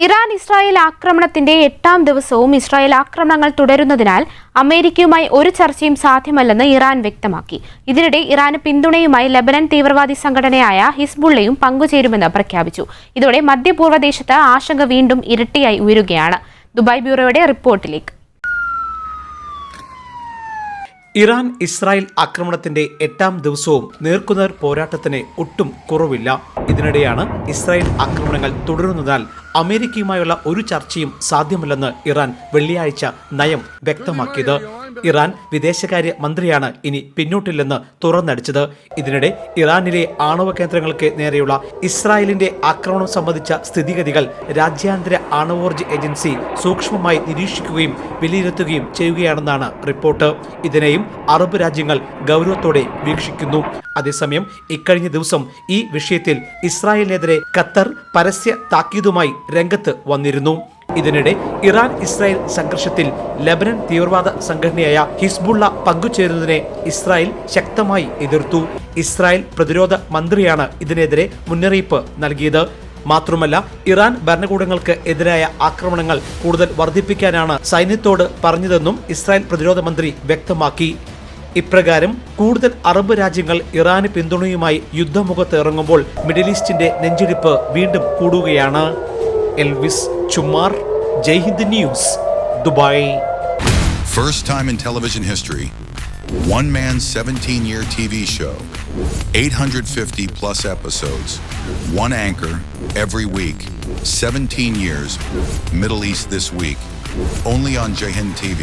Iran Israel ആക്രമണത്തിന്റെ എട്ടാം ദിവസവും ഇസ്രായേൽ ആക്രമണങ്ങൾ തുടരുന്നതിനാൽ അമേരിക്കയുമായി ഒരു ചർച്ചയും സാധ്യമല്ലെന്ന് ഇറാൻ വ്യക്തമാക്കി. ഇതിനിടെ ഇറാന് പിന്തുണയുമായി ലബനൻ തീവ്രവാദി സംഘടനയായ ഹിസ്ബുള്ളയും പങ്കുചേരുമെന്ന് പ്രഖ്യാപിച്ചു. ഇതോടെ മധ്യപൂർവദേശത്ത് ആശങ്ക വീണ്ടും ഇരട്ടിയായി ഉയരുകയാണ്. ദുബായ് ബ്യൂറോയുടെ റിപ്പോർട്ടിലേക്ക്. ഇറാൻ ഇസ്രായേൽ ആക്രമണത്തിന്റെ എട്ടാം ദിവസവും നേർക്കുനേർ പോരാട്ടത്തിന് ഒട്ടും കുറവില്ല. ഇതിനിടെയാണ് ഇസ്രായേൽ ആക്രമണങ്ങൾ തുടരുന്നതിനാൽ അമേരിക്കയുമായുള്ള ഒരു ചർച്ചയും സാധ്യമല്ലെന്ന് ഇറാൻ വെള്ളിയാഴ്ച നയം വ്യക്തമാക്കിയത്. ഇറാൻ വിദേശകാര്യ മന്ത്രിയാണ് ഇനി പിന്നോട്ടില്ലെന്ന് തുറന്നടിച്ചത്. ഇതിനിടെ ഇറാനിലെ ആണവ കേന്ദ്രങ്ങൾക്ക് നേരെയുള്ള ഇസ്രായേലിന്റെ ആക്രമണം സംബന്ധിച്ച സ്ഥിതിഗതികൾ രാജ്യാന്തര ആണവോർജ ഏജൻസി സൂക്ഷ്മമായി നിരീക്ഷിക്കുകയും വിലയിരുത്തുകയും ചെയ്യുകയാണെന്നാണ് റിപ്പോർട്ട്. ഇതിനെയും അറബ് രാജ്യങ്ങൾ ഗൗരവത്തോടെ വീക്ഷിക്കുന്നു. അതേസമയം ഇക്കഴിഞ്ഞ ദിവസം ഈ വിഷയത്തിൽ ഇസ്രായേലിനെതിരെ ഖത്തർ പരസ്യ താക്കീതുമായി രംഗത്ത് വന്നിരുന്നു. ഇതിനിടെ ഇറാൻ ഇസ്രായേൽ സംഘർഷത്തിൽ ലബനൻ തീവ്രവാദ സംഘടനയായ ഹിസ്ബുള്ള പങ്കുചേരുന്നതിനെ ഇസ്രായേൽ ശക്തമായി എതിർത്തു. ഇസ്രായേൽ പ്രതിരോധ മന്ത്രിയാണ് ഇതിനെതിരെ മുന്നറിയിപ്പ് നൽകിയത്. മാത്രമല്ല ഇറാൻ ഭരണകൂടങ്ങൾക്ക് എതിരായ ആക്രമണങ്ങൾ കൂടുതൽ വർദ്ധിപ്പിക്കാനാണ് സൈന്യത്തോട് പറഞ്ഞതെന്നും ഇസ്രായേൽ പ്രതിരോധ മന്ത്രി വ്യക്തമാക്കി. ഇപ്രകാരം കൂടുതൽ അറബ് രാജ്യങ്ങൾ ഇറാന് പിന്തുണയുമായി യുദ്ധമുഖത്ത് ഇറങ്ങുമ്പോൾ മിഡിൽ ഈസ്റ്റിന്റെ നെഞ്ചിടിപ്പ് വീണ്ടും കൂടുകയാണ് Elvis Chummar Jaihind news Dubai First time in television history, one man 17 year TV show, 850 plus episodes, one anchor every week, 17 years, Middle East this week, only on Jahin TV.